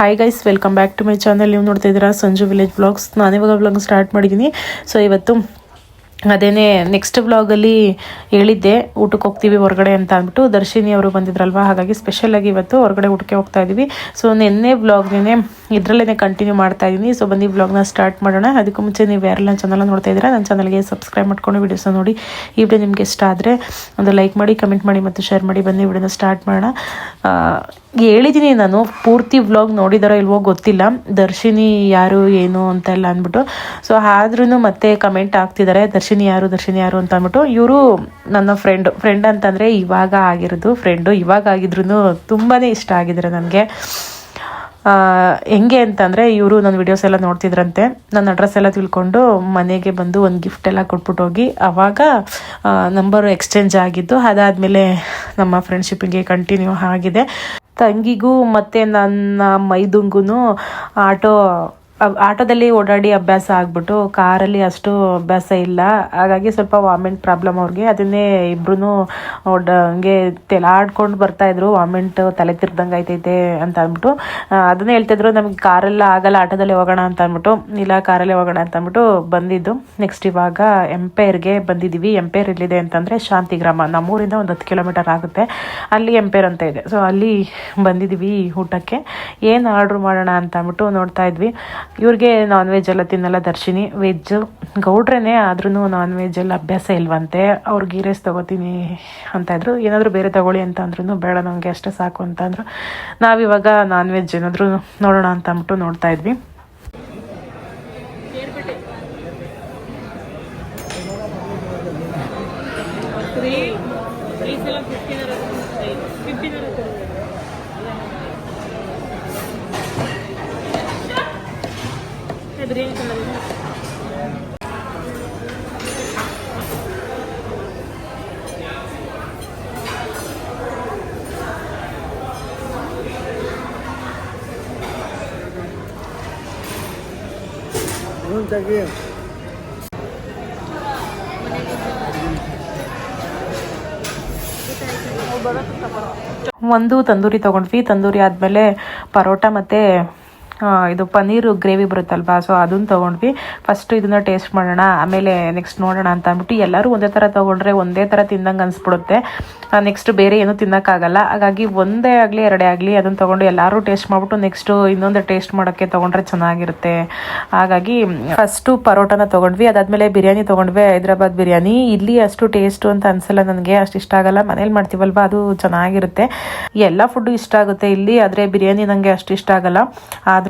Hi guys welcome back to my channel ನೀವು ನೋಡ್ತಾ ಇದ್ದೀರಾ ಸಂಜು ವಿಲೇಜ್ ಬ್ಲಾಗ್ಸ್ ನಾನಿವಾಗ ಬ್ಲಾಗ್ ಸ್ಟಾರ್ಟ್ ಮಾಡಿದ್ದೀನಿ ಸೊ ಇವತ್ತು ಅದೇನೇ ನೆಕ್ಸ್ಟ್ ಬ್ಲಾಗಲ್ಲಿ ಹೇಳಿದ್ದೆ, ಊಟಕ್ಕೆ ಹೋಗ್ತೀವಿ ಹೊರಗಡೆ ಅಂತ ಅಂದ್ಬಿಟ್ಟು. ದರ್ಶಿನಿ ಅವರು ಬಂದಿದ್ರಲ್ವಾ? ಹಾಗಾಗಿ ಸ್ಪೆಷಲಾಗಿ ಇವತ್ತು ಹೊರಗಡೆ ಊಟಕ್ಕೆ ಹೋಗ್ತಾ ಇದ್ದೀವಿ ಸೊ ನಿನ್ನೆ ಬ್ಲಾಗ್ನೇ ಇದರಲ್ಲೇ ಕಂಟಿನ್ಯೂ ಮಾಡ್ತಾ ಇದ್ದೀನಿ ಸೊ ಬನ್ನಿ ಬ್ಲಾಗ್ನ ಸ್ಟಾರ್ಟ್ ಮಾಡೋಣ. ಅದಕ್ಕೂ ಮುಂಚೆ ನೀವು ಯಾರೆಲ್ಲ ಚಾನಲ್ ನೋಡ್ತಾ ಇದ್ದೀರಾ, ನನ್ನ ಚಾನಲ್ಗೆ ಸಬ್ಸ್ಕ್ರೈಬ್ ಮಾಡ್ಕೊಂಡು ವೀಡಿಯೋಸ್ನ ನೋಡಿ. ಈ ವಿಡಿಯೋ ನಿಮಗೆ ಇಷ್ಟ ಆದರೆ ಒಂದು ಲೈಕ್ ಮಾಡಿ ಕಮೆಂಟ್ ಮಾಡಿ ಮತ್ತು ಶೇರ್ ಮಾಡಿ. ಬನ್ನಿ ವಿಡಿಯೋನ ಸ್ಟಾರ್ಟ್ ಮಾಡೋಣ. ಹೇಳಿದ್ದೀನಿ ನಾನು. ಪೂರ್ತಿ ವ್ಲಾಗ್ ನೋಡಿದಾರೋ ಇಲ್ವೋ ಗೊತ್ತಿಲ್ಲ. ದರ್ಶಿನಿ ಯಾರು, ಏನು ಅಂತೆಲ್ಲ ಅಂದ್ಬಿಟ್ಟು. ಸೊ ಆದ್ರೂ ಮತ್ತೆ ಕಮೆಂಟ್ ಆಗ್ತಿದ್ದಾರೆ ದರ್ಶಿನಿ ಯಾರು ದರ್ಶಿನಿ ಯಾರು ಅಂತ ಅಂದ್ಬಿಟ್ಟು. ಇವರು ನನ್ನ ಫ್ರೆಂಡ್ ಫ್ರೆಂಡ್ ಅಂತಂದರೆ ಇವಾಗ ಆಗಿರೋದು ಫ್ರೆಂಡು ಇವಾಗ ಆಗಿದ್ರು ತುಂಬಾ ಇಷ್ಟ ಆಗಿದ್ರೆ ನನಗೆ. ಹೆಂಗೆ ಅಂತಂದರೆ ಇವರು ನನ್ನ ವಿಡಿಯೋಸ್ ಎಲ್ಲ ನೋಡ್ತಿದ್ರಂತೆ. ನನ್ನ ಅಡ್ರೆಸ್ ಎಲ್ಲ ತಿಳ್ಕೊಂಡು ಮನೆಗೆ ಬಂದು ಒಂದು ಗಿಫ್ಟ್ ಎಲ್ಲ ಕೊಟ್ಬಿಟ್ಟು ಹೋಗಿ. ಆವಾಗ ನಂಬರ್ ಎಕ್ಸ್ಚೇಂಜ್ ಆಗಿದ್ದು. ಅದಾದಮೇಲೆ ನಮ್ಮ ಫ್ರೆಂಡ್ಶಿಪ್ಪಿಗೆ ಕಂಟಿನ್ಯೂ ಆಗಿದೆ. ತಂಗಿಗೂ ಮತ್ತು ನನ್ನ ಮೈದುಂಗೂ ಆಟೋ ಆಟೋದಲ್ಲಿ ಓಡಾಡಿ ಅಭ್ಯಾಸ ಆಗ್ಬಿಟ್ಟು ಕಾರಲ್ಲಿ ಅಷ್ಟು ಅಭ್ಯಾಸ ಇಲ್ಲ. ಹಾಗಾಗಿ ಸ್ವಲ್ಪ ವಾಮಿಂಟ್ ಪ್ರಾಬ್ಲಮ್ ಅವ್ರಿಗೆ. ಅದನ್ನೇ ಇಬ್ರು ಓಡ, ಹಂಗೆ ತೆಲಾಡ್ಕೊಂಡು ಬರ್ತಾ ಇದ್ರು. ವಾಮಿಂಟ್ ತಲೆ ತಿರ್ದಂಗೆ ಆಯ್ತೈತೆ ಅಂತ ಅಂದ್ಬಿಟ್ಟು ಅದನ್ನೇ ಹೇಳ್ತಿದ್ರು ನಮಗೆ ಕಾರೆಲ್ಲ ಆಗಲ್ಲ, ಆಟೋದಲ್ಲಿ ಹೋಗೋಣ ಅಂತ ಅಂದ್ಬಿಟ್ಟು, ಇಲ್ಲ ಕಾರಲ್ಲೇ ಹೋಗೋಣ ಅಂತ ಅಂದ್ಬಿಟ್ಟು ಬಂದಿದ್ದು. ನೆಕ್ಸ್ಟ್ ಇವಾಗ ಎಂಪೈರ್ಗೆ ಬಂದಿದ್ದೀವಿ. ಎಂಪೈರ್ ಎಲ್ಲಿದೆ ಅಂತಂದರೆ ಶಾಂತಿಗ್ರಾಮ. ನಮ್ಮೂರಿಂದ ಒಂದು ಹತ್ತು ಕಿಲೋಮೀಟರ್ ಆಗುತ್ತೆ. ಅಲ್ಲಿ ಎಂಪೈರ್ ಅಂತ ಇದೆ. ಸೊ ಅಲ್ಲಿ ಬಂದಿದ್ದೀವಿ ಊಟಕ್ಕೆ. ಏನು ಆರ್ಡ್ರ್ ಮಾಡೋಣ ಅಂತ ಅಂದ್ಬಿಟ್ಟು ನೋಡ್ತಾ ಇದ್ವಿ. ಇವ್ರಿಗೆ ನಾನ್ ವೆಜ್ ಎಲ್ಲ ತಿನ್ನಲ್ಲ ದರ್ಶಿನಿ. ವೆಜ್ ಗೌಡ್ರೇನೆ ಆದ್ರೂ ನಾನ್ ವೆಜ್ ಎಲ್ಲ ಅಭ್ಯಾಸ ಇಲ್ವಂತೆ. ಅವ್ರು ಗೀ ರೈಸ್ ತೊಗೋತೀನಿ ಅಂತ ಇದ್ರು. ಏನಾದರೂ ಬೇರೆ ತಗೊಳ್ಳಿ ಅಂತ ಅಂದ್ರೂ ಬೇಡ, ನಮಗೆ ಅಷ್ಟೇ ಸಾಕು ಅಂತ ಅಂದರು. ನಾವಿವಾಗ ನಾನ್ ವೆಜ್ ಏನಾದರೂ ನೋಡೋಣ ಅಂತ ಅಂದ್ಬಿಟ್ಟು ನೋಡ್ತಾ ಇದ್ವಿ. ಒಂದು ತಂದೂರಿ ತೊಗೊಂಡ್ವಿ. ತಂದೂರಿ ಆದ್ಮೇಲೆ ಪರೋಟ ಮತ್ತು ಇದು ಪನ್ನೀರು ಗ್ರೇವಿ ಬರುತ್ತಲ್ವಾ? ಸೊ ಅದನ್ನು ತೊಗೊಂಡ್ವಿ. ಫಸ್ಟ್ ಇದನ್ನ ಟೇಸ್ಟ್ ಮಾಡೋಣ, ಆಮೇಲೆ ನೆಕ್ಸ್ಟ್ ನೋಡೋಣ ಅಂತ ಅಂದ್ಬಿಟ್ಟು ಎಲ್ಲರೂ ಒಂದೇ ಥರ ತೊಗೊಂಡ್ರೆ ಒಂದೇ ಥರ ತಿಂದಂಗೆ ಅನಿಸ್ಬಿಡುತ್ತೆ. ನೆಕ್ಸ್ಟ್ ಬೇರೆ ಏನೂ ತಿನ್ನೋಕ್ಕಾಗಲ್ಲ. ಹಾಗಾಗಿ ಒಂದೇ ಆಗಲಿ, ಎರಡೇ ಆಗಲಿ ಅದನ್ನು ತೊಗೊಂಡು ಎಲ್ಲರೂ ಟೇಸ್ಟ್ ಮಾಡಿಬಿಟ್ಟು ನೆಕ್ಸ್ಟು ಇನ್ನೊಂದು ಟೇಸ್ಟ್ ಮಾಡೋಕ್ಕೆ ತೊಗೊಂಡ್ರೆ ಚೆನ್ನಾಗಿರುತ್ತೆ. ಹಾಗಾಗಿ ಫಸ್ಟು ಪರೋಟನ ತೊಗೊಂಡ್ವಿ. ಅದಾದಮೇಲೆ ಬಿರಿಯಾನಿ ತೊಗೊಂಡ್ವಿ. ಹೈದ್ರಾಬಾದ್ ಬಿರಿಯಾನಿ. ಇಲ್ಲಿ ಅಷ್ಟು ಟೇಸ್ಟು ಅಂತ ಅನಿಸಲ್ಲ ನನಗೆ. ಅಷ್ಟು ಇಷ್ಟ ಆಗಲ್ಲ. ಮನೇಲಿ ಮಾಡ್ತೀವಲ್ವ? ಅದು ಚೆನ್ನಾಗಿರುತ್ತೆ. ಎಲ್ಲ ಫುಡ್ಡು ಇಷ್ಟ ಆಗುತ್ತೆ ಇಲ್ಲಿ, ಆದರೆ ಬಿರಿಯಾನಿ ನನಗೆ ಅಷ್ಟು ಇಷ್ಟ ಆಗಲ್ಲ. ಆದ್ರೂ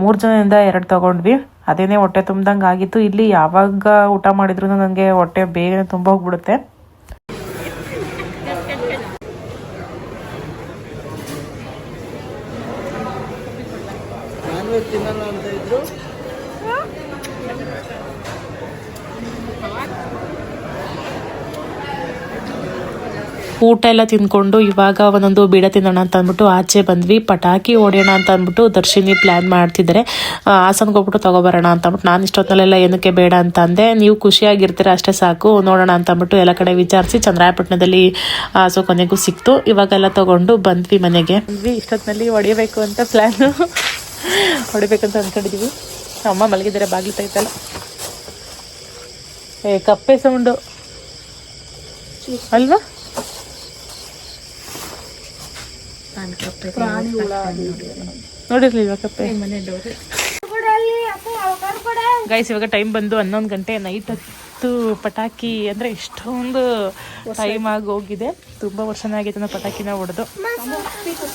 ಮೂರು ಜನದಿಂದ ಎರಡು ತಗೊಂಡ್ವಿ. ಅದೇನೇ ಹೊಟ್ಟೆ ತುಂಬ್ದಂಗೆ ಆಗಿತ್ತು. ಇಲ್ಲಿ ಯಾವಾಗ ಊಟ ಮಾಡಿದ್ರು ನನಗೆ ಹೊಟ್ಟೆ ಬೇಗನೆ ತುಂಬ ಹೋಗ್ಬಿಡುತ್ತೆ. ತಿನ್ನಲ್ಲ ಅಂತ ಇದ್ರು? ಊಟ ಎಲ್ಲ ತಿಂದ್ಕೊಂಡು ಇವಾಗ ಒಂದೊಂದು ಬೀಡ ತಿನ್ನೋಣ ಅಂತ ಅಂದ್ಬಿಟ್ಟು ಆಚೆ ಬಂದ್ವಿ. ಪಟಾಕಿ ಹೊಡೆಯೋಣ ಅಂತ ಅಂದ್ಬಿಟ್ಟು ದರ್ಶಿನಿ ಪ್ಲ್ಯಾನ್ ಮಾಡ್ತಿದ್ದಾರೆ ಹಾಸನ್ಗೆ ಹೋಗ್ಬಿಟ್ಟು ತೊಗೊಬರೋಣ ಅಂತ ಅಂದ್ಬಿಟ್ಟು ನಾನು ಇಷ್ಟೊತ್ತಲ್ಲೆಲ್ಲ ಏನಕ್ಕೆ ಬೇಡ ಅಂತ ಅಂದೆ. ನೀವು ಖುಷಿಯಾಗಿರ್ತೀರ ಅಷ್ಟೇ ಸಾಕು, ನೋಡೋಣ ಅಂತ ಅಂದ್ಬಿಟ್ಟು ಎಲ್ಲ ಕಡೆ ವಿಚಾರಿಸಿ ಚಂದ್ರಾಯಪಟ್ಟಣದಲ್ಲಿ ಸೊ ಕೊನೆಗೂ ಸಿಕ್ತು. ಇವಾಗೆಲ್ಲ ತೊಗೊಂಡು ಬಂದ್ವಿ ಮನೆಗೆ. ಇಷ್ಟೊತ್ತಿನಲ್ಲಿ ಹೊಡಿಬೇಕು ಅಂತ ಪ್ಲ್ಯಾನು ಹೊಡಿಬೇಕಂತ ಅಂದ್ಕೊಂಡಿದ್ದೀವಿ ಅಮ್ಮ ಮಲಗಿದ್ದಾರೆ, ಬಾಗಿಲು ತೈತಲ್ಲ ಏ, ಕಪ್ಪೆ ಸೌಂಡು ಅಲ್ವಾ? ನೋಡಿರ್ಲಿಲ್ವಾ ಕಪ್ಪೆ? ಗೈಸ್ ಇವಾಗ ಟೈಮ್ ಬಂದು ಹನ್ನೊಂದು ಗಂಟೆ ನೈಟ್ ಹತ್ತು ಪಟಾಕಿ ಅಂದರೆ ಎಷ್ಟೊಂದು ಟೈಮ್ ಆಗಿ ಹೋಗಿದೆ. ತುಂಬ ವರ್ಷನೇ ಆಗೈತೆ ನಾವು ಪಟಾಕಿನ ಹೊಡೆದು.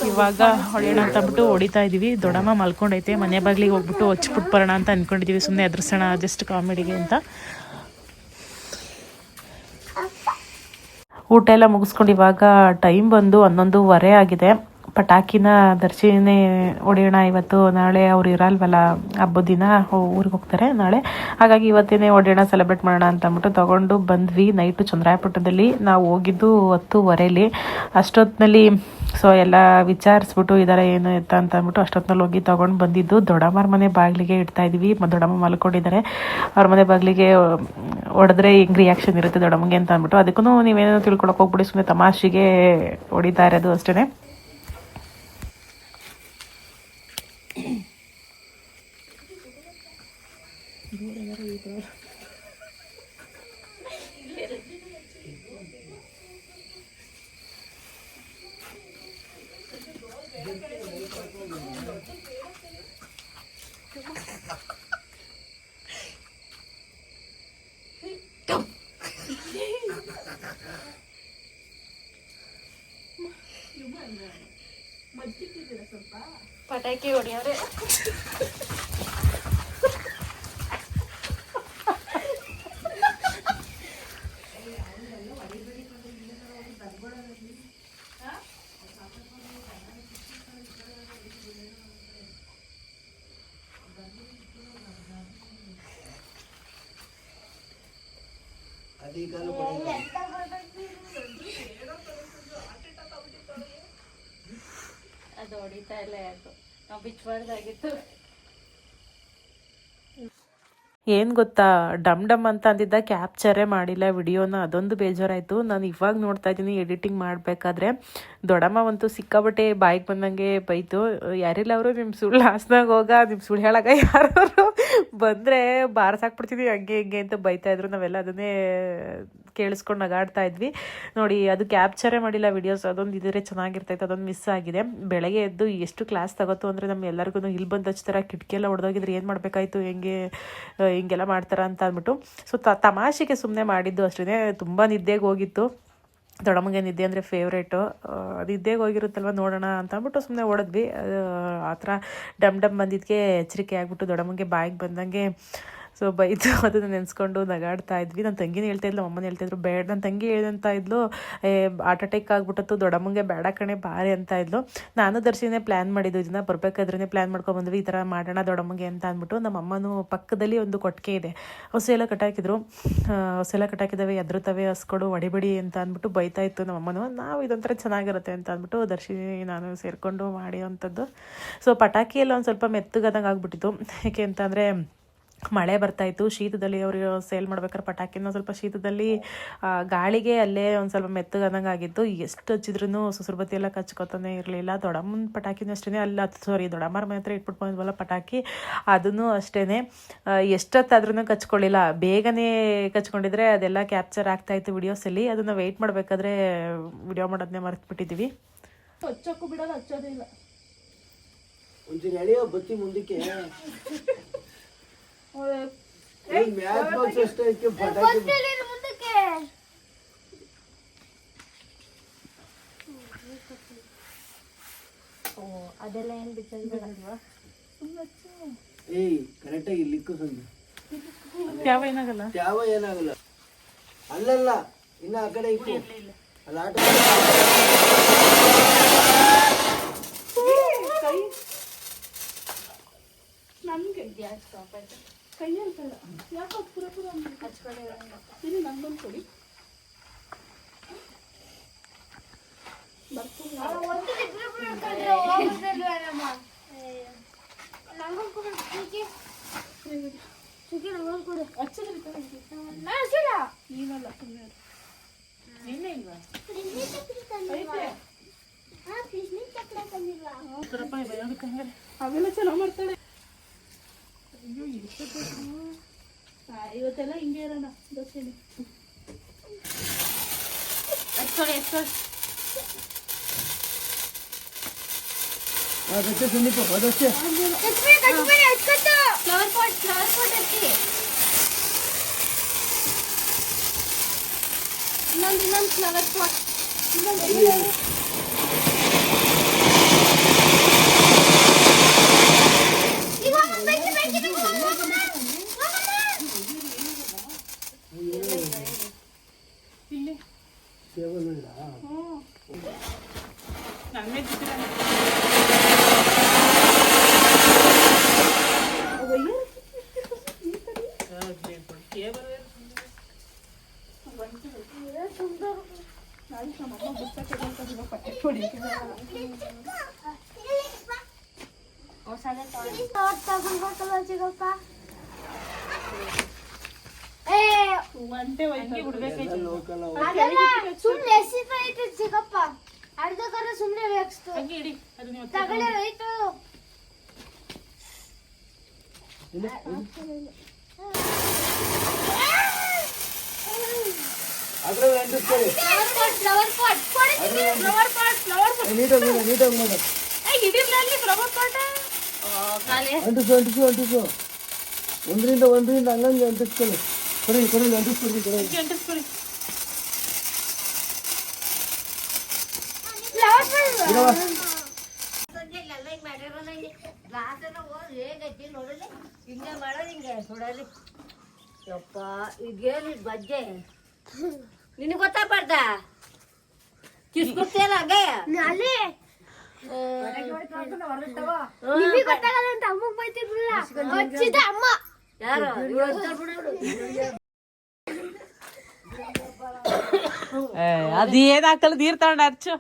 ಇವಾಗ ಹೊಳೆಯೋಣ ಅಂತ ಅಂದ್ಬಿಟ್ಟು ಹೊಡಿತಾ ಇದೀವಿ. ದೊಡ್ಡಮ್ಮ ಮಲ್ಕೊಂಡೈತೆ. ಮನೆ ಬಾಗಿಲಿಗೆ ಹೋಗ್ಬಿಟ್ಟು ಹಚ್ಬಿಟ್ಟು ಬರೋಣ ಅಂತ ಅಂದ್ಕೊಂಡಿದ್ದೀವಿ ಸುಮ್ಮನೆ ಎದುರಿಸೋಣ ಜಸ್ಟ್ ಕಾಮಿಡಿಗೆ ಅಂತ. ಊಟ ಎಲ್ಲ ಮುಗಿಸ್ಕೊಂಡು ಇವಾಗ ಟೈಮ್ ಬಂದು ಹನ್ನೊಂದುವರೆ ಆಗಿದೆ. ಪಟಾಕಿನ ದರ್ಶಿನೇ ಹೊಡೆಯೋಣ ಇವತ್ತು, ನಾಳೆ ಅವ್ರು ಇರಲ್ವಲ್ಲ, ಹಬ್ಬದ ದಿನ ಊರಿಗೆ ಹೋಗ್ತಾರೆ ನಾಳೆ. ಹಾಗಾಗಿ ಇವತ್ತೇನೆ ಹೊಡೆಯೋಣ ಸೆಲೆಬ್ರೇಟ್ ಮಾಡೋಣ ಅಂತ ಅಂದ್ಬಿಟ್ಟು ತಗೊಂಡು ಬಂದ್ವಿ ನೈಟು ಚಂದ್ರಾಯಪಟ್ಟಣದಲ್ಲಿ. ನಾವು ಹೋಗಿದ್ದು ಹತ್ತುವರೆಲಿ. ಅಷ್ಟೊತ್ತಿನಲ್ಲಿ ಸೊ ಎಲ್ಲ ವಿಚಾರಿಸ್ಬಿಟ್ಟು ಇದಾರೆ, ಏನು ಎತ್ತ ಅಂತ ಅಂದ್ಬಿಟ್ಟು ಅಷ್ಟೊತ್ತಿನಲ್ಲಿ ಹೋಗಿ ತೊಗೊಂಡು ಬಂದಿದ್ದು. ದೊಡ್ಡಮ್ಮರ ಮನೆ ಬಾಗಿಲಿಗೆ ಇಡ್ತಾ ಇದ್ವಿ. ದೊಡ್ಡಮ್ಮ ಮಲ್ಕೊಂಡಿದ್ದಾರೆ. ಅವ್ರ ಮನೆ ಬಾಗಿಲಿಗೆ ಹೊಡೆದ್ರೆ ಹಿಂಗೆ ರಿಯಾಕ್ಷನ್ ಇರುತ್ತೆ ದೊಡ್ಡಮ್ಮಗೆ ಅಂತ ಅಂದ್ಬಿಟ್ಟು. ಅದಕ್ಕೂ ನೀವೇನೋ ತಿಳ್ಕೊಳಕ್ಕೆ ಹೋಗ್ಬಿಡಿ ಸುಮ್ಮನೆ ತಮಾಷೆಗೆ ಹೊಡಿತಾ ಇರೋದು ಅಷ್ಟೇ ಪಟಾಕಿ ಹೊಡಿಯೋರೆ ಅದು ಹೊಡಿತಾ ಇಲ್ಲ ಯಾಕೋ. ನಾವು ಬಿಚ್ಚಬಾರ್ದಾಗಿತ್ತು. ಏನು ಗೊತ್ತಾ? ಡಮ್ ಡಮ್ ಅಂತ ಅಂದಿದ್ದ, ಕ್ಯಾಪ್ಚರೇ ಮಾಡಿಲ್ಲ ವಿಡಿಯೋನ, ಅದೊಂದು ಬೇಜಾರಾಯಿತು. ನಾನು ಇವಾಗ ನೋಡ್ತಾ ಇದ್ದೀನಿ, ಎಡಿಟಿಂಗ್ ಮಾಡಬೇಕಾದ್ರೆ. ದೊಡಮ್ಮ ಅಂತೂ ಸಿಕ್ಕಾಬಟ್ಟೆ ಬಾಯಿಗೆ ಬಂದಂಗೆ ಬೈತು. ಯಾರಿಲ್ಲ ಅವರು ನಿಮ್ಮ ಸುಳ್ಳು ಹಾಸ್ನಾಗ ಹೋಗ ನಿಮ್ಮ ಸುಳ್ಳು ಹೇಳಾಗ ಯಾರು ಬಂದರೆ, ಬಾರ್ಸಾಕ್ಬಿಡ್ತೀನಿ, ಹಂಗೆ ಹಿಂಗೆ ಅಂತ ಬೈತಾ ಇದ್ರು. ನಾವೆಲ್ಲ ಅದನ್ನೇ ಕೇಳಿಸ್ಕೊಂಡು ನಗಾಡ್ತಾ ಇದ್ವಿ. ನೋಡಿ, ಅದು ಕ್ಯಾಪ್ಚರೇ ಮಾಡಿಲ್ಲ ವಿಡಿಯೋಸ್ ಅದೊಂದು ಇದ್ರೆ ಚೆನ್ನಾಗಿರ್ತೈತೆ, ಅದೊಂದು ಮಿಸ್ ಆಗಿದೆ. ಬೆಳಗ್ಗೆ ಎದ್ದು ಎಷ್ಟು ಕ್ಲಾಸ್ ತಗೋತು ಅಂದರೆ ನಮ್ಮ ಎಲ್ಲರಿಗೂ ಇಲ್ಲಿ ಬಂದು ಹಚ್ತಾರ ಕಿಟಕಿ ಎಲ್ಲ ಹೊಡೆದೋಗಿದ್ರೆ ಏನು ಮಾಡಬೇಕಾಯ್ತು, ಹೆಂಗೆ ಹಿಂಗೆಲ್ಲ ಮಾಡ್ತಾರ ಅಂತ ಅಂದ್ಬಿಟ್ಟು. ಸೊ ತಮಾಷೆಗೆ ಸುಮ್ಮನೆ ಮಾಡಿದ್ದು ಅಷ್ಟೇ ತುಂಬ ನಿದ್ದೆಗೆ ಹೋಗಿತ್ತು. ದೊಡ್ಡಮ್ಮಗೆ ನಿದ್ದೆ ಅಂದರೆ ಫೇವ್ರೇಟು ನಿದ್ದೆಗೆ ಹೋಗಿರುತ್ತಲ್ವ ನೋಡೋಣ ಅಂತ ಅಂದ್ಬಿಟ್ಟು ಸುಮ್ಮನೆ ಓಡಿದ್ವಿ. ಆ ಥರ ಡಮ್ ಡಮ್ ಬಂದಿದ್ದಕ್ಕೆ ಎಚ್ಚರಿಕೆ ಆಗ್ಬಿಟ್ಟು ದೊಡ್ಡಮ್ಮಗೆ ಬಾಯಿಗೆ ಬಂದಂಗೆ ಸೊ ಬೈದು ಅದನ್ನು ನೆನೆಸ್ಕೊಂಡು ನಗಾಡ್ತಾ ಇದ್ವಿ. ನನ್ನ ತಂಗಿನ ಹೇಳ್ತಾ ಇದ್ಲು ಅಮ್ಮನ ಹೇಳ್ತಾ ಇದ್ರು, ಬೇಡ ನನ್ನ ತಂಗಿ ಹೇಳಿದಂತ ಇದ್ಲು, ಏ ಹಾರ್ಟ್ ಅಟ್ಯಾಕ್ ಆಗ್ಬಿಟ್ಟತ್ತು, ದೊಡ್ಡಮ್ಮಂಗೆ ಬೇಡ ಕಣೆ, ಬಾರಿ ಅಂತ ಇದ್ಲು. ನಾನು ದರ್ಶಿನೇ ಪ್ಲ್ಯಾನ್ ಮಾಡಿದ್ದು, ಇದನ್ನ ಬರ್ಬೇಕಾದ್ರೇ ಪ್ಲ್ಯಾನ್ ಮಾಡ್ಕೊಂಡು ಬಂದ್ವಿ ಈ ಥರ ಮಾಡೋಣ ದೊಡ್ಡಮ್ಮಗೆ ಅಂತ ಅಂದ್ಬಿಟ್ಟು ನಮ್ಮ ಅಮ್ಮನೂ ಪಕ್ಕದಲ್ಲಿ ಒಂದು ಕೊಟ್ಟಿಗೆ ಇದೆ. ಹೊಸ ಎಲ್ಲ ಕಟ್ಟಾಕಿದ್ರು. ಹೊಸ ಎಲ್ಲ ಕಟ್ಟಾಕಿದ್ದಾವೆ ಎದ್ರುತ್ತವೆ ಹಸ್ಕೊಡು ಒಡಿಬಿಡಿ ಅಂತ ಅಂದ್ಬಿಟ್ಟು ಬೈತಾ ಇತ್ತು ನಮ್ಮ ಅಮ್ಮನೂ ನಾವು ಇದೊಂಥರ ಚೆನ್ನಾಗಿರುತ್ತೆ ಅಂತ ಅಂದ್ಬಿಟ್ಟು ದರ್ಶಿನಿ, ನಾನು ಸೇರಿಕೊಂಡು ಮಾಡಿ ಅಂಥದ್ದು ಸೊ ಪಟಾಕಿ ಎಲ್ಲ ಒಂದು ಸ್ವಲ್ಪ ಮೆತ್ತಗದಂಗೆ ಆಗ್ಬಿಟ್ಟಿತ್ತು. ಯಾಕೆ ಅಂತಂದರೆ ಮಳೆ ಬರ್ತಾಯಿತ್ತು ಶೀತದಲ್ಲಿ ಅವರು ಸೇಲ್ ಮಾಡ್ಬೇಕಾದ್ರೆ ಪಟಾಕಿನ ಸ್ವಲ್ಪ ಶೀತದಲ್ಲಿ ಗಾಳಿಗೆ ಅಲ್ಲೇ ಒಂದು ಸ್ವಲ್ಪ ಮೆತ್ತಗದಂಗೆ ಆಗಿತ್ತು. ಎಷ್ಟು ಹಚ್ಚಿದ್ರು ಸುಸುರು ಬತ್ತಿ ಎಲ್ಲ ಕಚ್ಕೊತಾನೆ ಇರಲಿಲ್ಲ. ದೊಡ್ಡಮ್ಮನ ಪಟಾಕಿನೂ ಅಷ್ಟೇ ಅಲ್ಲ ಸಾರಿ ದೊಡ್ಡಮ್ಮರ ಮನೆ ಹತ್ರ ಇಟ್ಬಿಟ್ಟು ಬಂದ್ವಲ್ಲ ಪಟಾಕಿ ಅದನ್ನು ಅಷ್ಟೇ ಎಷ್ಟೊತ್ತಾದ್ರೂ ಕಚ್ಕೊಳ್ಳಿಲ್ಲ. ಬೇಗನೆ ಕಚ್ಕೊಂಡಿದ್ರೆ ಅದೆಲ್ಲ ಕ್ಯಾಪ್ಚರ್ ಆಗ್ತಾಯಿತ್ತು ವಿಡಿಯೋಸಲ್ಲಿ ಅದನ್ನು ವೆಯ್ಟ್ ಮಾಡಬೇಕಾದ್ರೆ ವಿಡಿಯೋ ಮಾಡೋದನ್ನೇ ಮರೆತುಬಿಟ್ಟಿದ್ದೀವಿ ಹಚ್ಚೋಕ್ಕೂ ಬಿಡೋದು ಹಚ್ಚೋದೇ ಇಲ್ಲ. ಒಂಚೂರು ಎಳೆಯೋ ಬತ್ತಿ ಮುಂದಕ್ಕೆ. ಅದೆಲ್ಲ ಏನು ಬಿಚ್ಚಲ್ವಾ ಏಯ್ ಕರೆಕ್ಟಾಗಿ ಲಿಕ್ಕು ಸಂದು ಯಾವ ಏನಾಗಲ್ಲ? ಏನಾಗಲ್ಲ? ಅಲ್ಲಲ್ಲ ಇನ್ನ ಆ ಕಡೆ ಇಕ್ಕು ಅಲ್ಲಿ ಆಟ ನಮಗೆ ಗ್ಯಾಸ್ ಸ್ಟಾಪ್ ಆಯ್ತು. ಕೈಯಲ್ಲಿ ಕಲ್ಲ ಯಾಕೆ ಪೂರ ಪೂರ ಹಚ್ಕೊಳ್ಳಿ ಇಲ್ಲಿ ನಂಗೊಂದು ಕೊಡಿ ನೀನಲ್ಲ ಸುಮ್ಮನೆ ಹಚ್ಕೊಳ್ಳಿ ಹಚ್ಕೊಳ್ಳಿ ಅದಷ್ಟೇ ಸುಂದೀಪ ಅದಷ್ಟೇ ಫ್ಲವರ್ ಪಾಟ್ ಫ್ಲವರ್ ಪಾಟ್ ಹಚ್ಚಿ ಇನ್ನೊಂದು ಇನ್ನೊಂದು ಫ್ಲವರ್ ಪಾಟ್ ಇನ್ನೊಂದು ಇಲ್ಲಿ ಸೇವಲ್ಲ ನನಗೆ ಪಾಟ್ ಫ್ಲವರ್ ಏ, ನೀಟಾಗಿ ಮಾಡು, ನೀಟಾಗಿ ಮಾಡು ಹಿಡಿರ್ಲಿ ಫ್ಲವರ್ ಪಾಟ್ ಖಾಲಿ ಅಂಟಿಸು ಅಂಟಿಸು ಅಂಟಿಸು ಒಂದರಿಂದ ಒಂದರಿಂದ ಹಂಗಂಗೆ ಅಂಟಿಸ್ಕೊಳ್ಳಿ ಕೊಡಿ ಕೊಡಿ ಅಂಟಿಸ್ಕೊಡಿ ಕೊಡಿ ಇರವ ಹಿಂಗೆ ಮಾಡೋದು ಹಿಂಗೆ ಸುಡಲಿ ಯಪ್ಪ ಈಗೇನು ಬಜ್ಜೆ? ನಿನಗೆ ಗೊತ್ತಾಗ್ಬಾರ್ದ? ಕಿಸ್ಕೊಡ್ತೀಯಲ್ಲ ಹಂಗೆ? ನಾಳೆ ನಿಮಗೆ ಗೊತ್ತಾಗಲ್ಲ ಅಂತ ಅಮ್ಮ. ಅದೇನ್ ಹಾಕಲ್ಲ ನೀರ್ ತಗೊಂಡ ಅರ್ಚು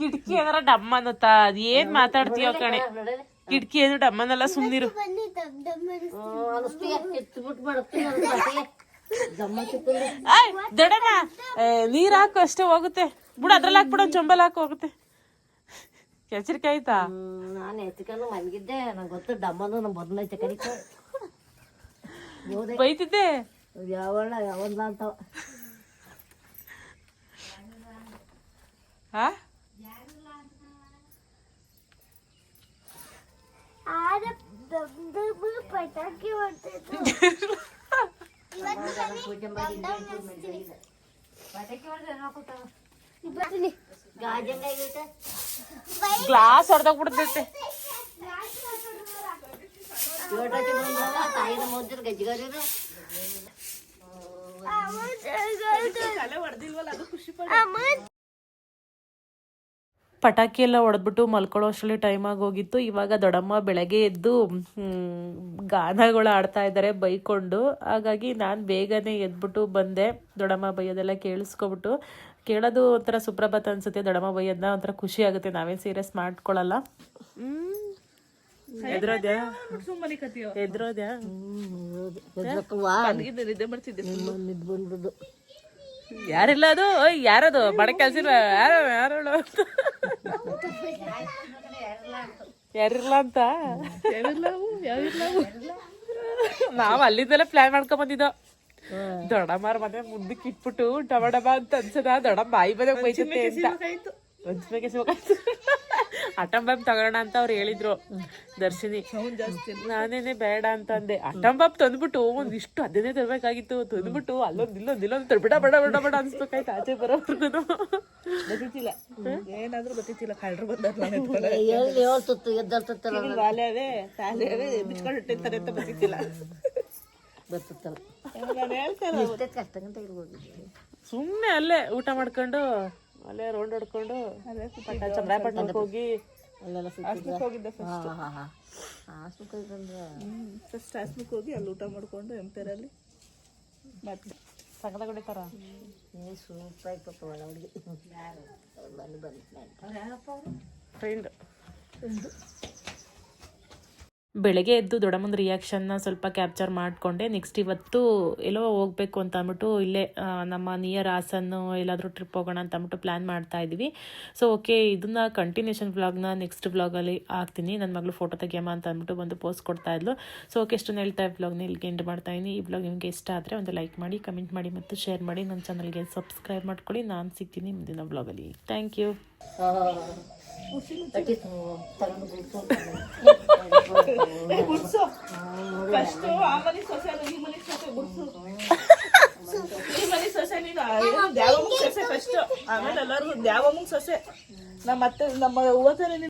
ಕಿಟಕಿ ಏನಾರ ಡಮ್ಮ ಅನ್ನತ್ತ ಅದ್ ಏನ್ ಮಾತಾಡ್ತೀಯ ಕಣೆ. ಕಿಟಕಿ ಏನು ಡಮ್ಮನಲ್ಲ ಸುಮ್ನಿರು. ದೊಡನ ನೀರ್ ಹಾಕು ಅಷ್ಟೇ ಹೋಗುತ್ತೆ. ಬಿಡು ಅದ್ರಲ್ಲಿ ಹಾಕ್ಬಿಡು ಒಂದ್ ಚೊಂಬಲ್ ಹಾಕು ಹೋಗುತ್ತೆ. ಕೆಸರಿಕೆ ಆಯ್ತಾ ನಾನು ಎತ್ಕೊಂಡು ಮನ್ಗಿದ್ದೆ ನಂಗೆ ಗೊತ್ತು ಡಮ್ಮನು ನಮ್ಮ ಬದಲೈತೆ ಕಡಿಕ ಹೋದೆ ಬೈತಿದ್ದೆ ಯಾವಣ್ಣ ಯಾವಲ್ಲ ಅಂತವ ಹಾ ಆದ ದಮ್ ದಮ್ ಪಟಾಕಿ ಹೊಡ್ತಿದ್ರು ಬರ್ತೀನಿ ಗಾಜಂಗ ಆಗೈತೆ ಗ್ಲಾಸ್ ಹೊಡೆದೋಗ್ಬಿಡ್ತೈತೆ. ಪಟಾಕಿ ಎಲ್ಲ ಹೊಡೆದ್ಬಿಟ್ಟು ಮಲ್ಕೊಳ್ಳೋ ಅಷ್ಟರಲ್ಲಿ ಟೈಮ್ ಆಗೋಗಿತ್ತು ಇವಾಗ ದೊಡ್ಡಮ್ಮ ಬೆಳಗ್ಗೆ ಎದ್ದು ಗಾನಗಳು ಆಡ್ತಾ ಇದ್ದಾರೆ ಬೈಕೊಂಡು. ಹಾಗಾಗಿ ನಾನು ಬೇಗನೆ ಎದ್ಬಿಟ್ಟು ಬಂದೆ. ದೊಡ್ಡಮ್ಮ ಬೈಯೋದೆಲ್ಲ ಕೇಳಿಸ್ಕೊಬಿಟ್ಟು. ಕೇಳೋದು ಒಂಥರ ಸುಪ್ರಭಾತ ಅನ್ಸುತ್ತೆ ದಡಮ ಬೈಯೋದನ್ನ ಒಂಥರ ಖುಷಿ ಆಗುತ್ತೆ. ನಾವೇನು ಸೀರಿಯಸ್ ಮಾಡ್ಕೊಳ್ಳಲ್ಲ ಎದ್ರೋದ್ಯಾ? ಎದ್ರೋದ್ಯಾ? ಬಂದ್ಬಿಡು ಯಾರಿಲ್ಲ ಅದು? ಓಯ್ ಯಾರದು? ಬಡ ಕೆಲ್ಸ ಯಾರು ಯಾರು ಯಾರಿಲ್ಲ ಅಂತ? ಯಾವಿಲ್ಲವು ನಾವ್ ಅಲ್ಲಿಂದಲೇ ಪ್ಲಾನ್ ಮಾಡ್ಕೊಂಡ್ ಬಂದಿದ್ದೋ. ದೊಡ್ಡಮ್ಮರ ಮನೆ ಮುಂದಕ್ಕೆ ಇಟ್ಬಿಟ್ಟು ಡಬ ಡಬ ಅಂತ ಅನ್ಸದ. ದೊಡ್ಡ ಬಾಯಿ ಬದ ಬೈಸುತ್ತೆ ಅಂತ. ಆಯ್ತು. ಹಂಚ್ಬೇಕು ಎಸ್ಬೇಕಾಯ್ತು ಅಟಂ ಬಾಂಬ್ ತಗೋಣ ಅಂತ ಅವ್ರು ಹೇಳಿದ್ರು. ದರ್ಶಿನಿ ನಾನೇನೆ ಬೇಡ ಅಂತ ಅಂದೆ ಅಟಂಬಾಬ್ ತಂದ್ಬಿಟ್ಟು ಒಂದಿಷ್ಟು ಅದನ್ನೇ ತರ್ಬೇಕಾಗಿತ್ತು. ತಂದ್ಬಿಟ್ಟು ಅಲ್ಲೊಂದ್ ಇಲ್ಲೊಂದ್ ಇಲ್ಲೊಂದ್ ತರ್ಬಿಡ ಬಡ ಬಡ ಬಡ ಅನ್ಸ್ಬೇಕಾಯ್ತು ಆಚೆ ಬರೋವರ್ಗು ಬತ್ತಿತ್ತಿಲ್ಲ. ಏನಾದ್ರೂ ಬತ್ತಿತ್ತಿಲ್ಲ. ಕಳ್ರು ಬಂದ್ರೆ ಬಿಚ್ಕೊಂಡು ಅಂತ ನಾನು ಹೇಳ್ತೇನೆ ಎಷ್ಟೇ ಕಷ್ಟ ಗಂಟ ಇರ್ಬೋದು ಸುಮ್ನೆ ಅಲ್ಲೇ ಊಟ ಮಾಡ್ಕೊಂಡು ಅಲ್ಲೇ ರೌಂಡ್ ಹೊಡ್ಕೊಂಡು ಚಂದ್ರಾಯಪಟ್ಟಣಕ್ಕೆ ಹೋಗಿ ಅಲ್ಲೆಲ್ಲ ಹೋಗಿದ್ದೆ ಫಸ್ಟ್ ಹಾ ಹಾ ಫಸ್ಟ್ ಹಾಸ್ಮುಕ್ ಹೋಗಿ ಅಲ್ಲಿ ಊಟ ಮಾಡ್ಕೊಂಡು ಎಂಪೇರಲ್ಲಿ ಮತ್ತೆ. ಸಂಗದ ತರ ನೀ ಸೂಪರ್ ಆಯ್ತು ಒಳ ಹುಡುಗಿ. ಬನ್ನಿ ಬನ್ನಿ. ಫ್ರೆಂಡ್ ಬೆಳಗ್ಗೆ ಎದ್ದು ದೊಡ್ಡಮ್ಮನ ರಿಯಾಕ್ಷನ್ನ ಸ್ವಲ್ಪ ಕ್ಯಾಪ್ಚರ್ ಮಾಡಿಕೊಂಡೆ. ನೆಕ್ಸ್ಟ್ ಇವತ್ತು ಎಲ್ಲೋ ಹೋಗಬೇಕು ಅಂತ ಅಂದ್ಬಿಟ್ಟು ಇಲ್ಲೇ ನಮ್ಮ ನಿಯರ್ ಹಾಸನ್ನು ಎಲ್ಲಾದರೂ ಟ್ರಿಪ್ ಹೋಗೋಣ ಅಂತ ಅಂದ್ಬಿಟ್ಟು ಪ್ಲ್ಯಾನ್ ಮಾಡ್ತಾ ಇದ್ದೀವಿ. ಸೊ ಓಕೆ ಇದನ್ನ ಕಂಟಿನ್ಯೂಷನ್ ವ್ಲಾಗ್ನ ನೆಕ್ಸ್ಟ್ ವ್ಲಾಗಲ್ಲಿ ಹಾಕ್ತೀನಿ. ನನ್ನ ಮಗಳು ಫೋಟೋ ತೆಗಿಯಮ್ಮ ಅಂತ ಅಂದ್ಬಿಟ್ಟು ಬಂದು ಪೋಸ್ಟ್ ಕೊಡ್ತಾ ಇದ್ಲು. ಸೊ ಓಕೆ ಎಷ್ಟು ಹೇಳ್ತಾ ವ್ಲಾಗ್ನ ಇಲ್ಲಿಗೆ ಎಂಡ್ ಮಾಡ್ತಾ ಇದ್ದೀನಿ. ಈ ವ್ಲಾಗ್ ನಿಮಗೆ ಇಷ್ಟ ಆದರೆ ಒಂದು ಲೈಕ್ ಮಾಡಿ ಕಮೆಂಟ್ ಮಾಡಿ ಮತ್ತು ಶೇರ್ ಮಾಡಿ. ನನ್ನ ಚಾನಲ್ಗೆ ಸಬ್ಸ್ಕ್ರೈಬ್ ಮಾಡ್ಕೊಳ್ಳಿ. ನಾನು ಸಿಗ್ತೀನಿ ಮುಂದಿನ ವ್ಲಾಗಲ್ಲಿ ಥ್ಯಾಂಕ್ ಯು ಫಸ್ಟ್ ಆ ಮನೆ ಸೊಸೆ ಈ ಮನೆ ನೀನು ದ್ಯಾವಮ್ಮಂಗ್ ಫಸ್ಟ್ ಆಮೇಲೆ ಎಲ್ಲರಿಗೂ ದ್ಯಾವಮ್ಮಂಗ್ ಸೊಸೆ ನಮ್ಮ ಅತ್ತೆ ನಮ್ಮ ಹೂವತನೆ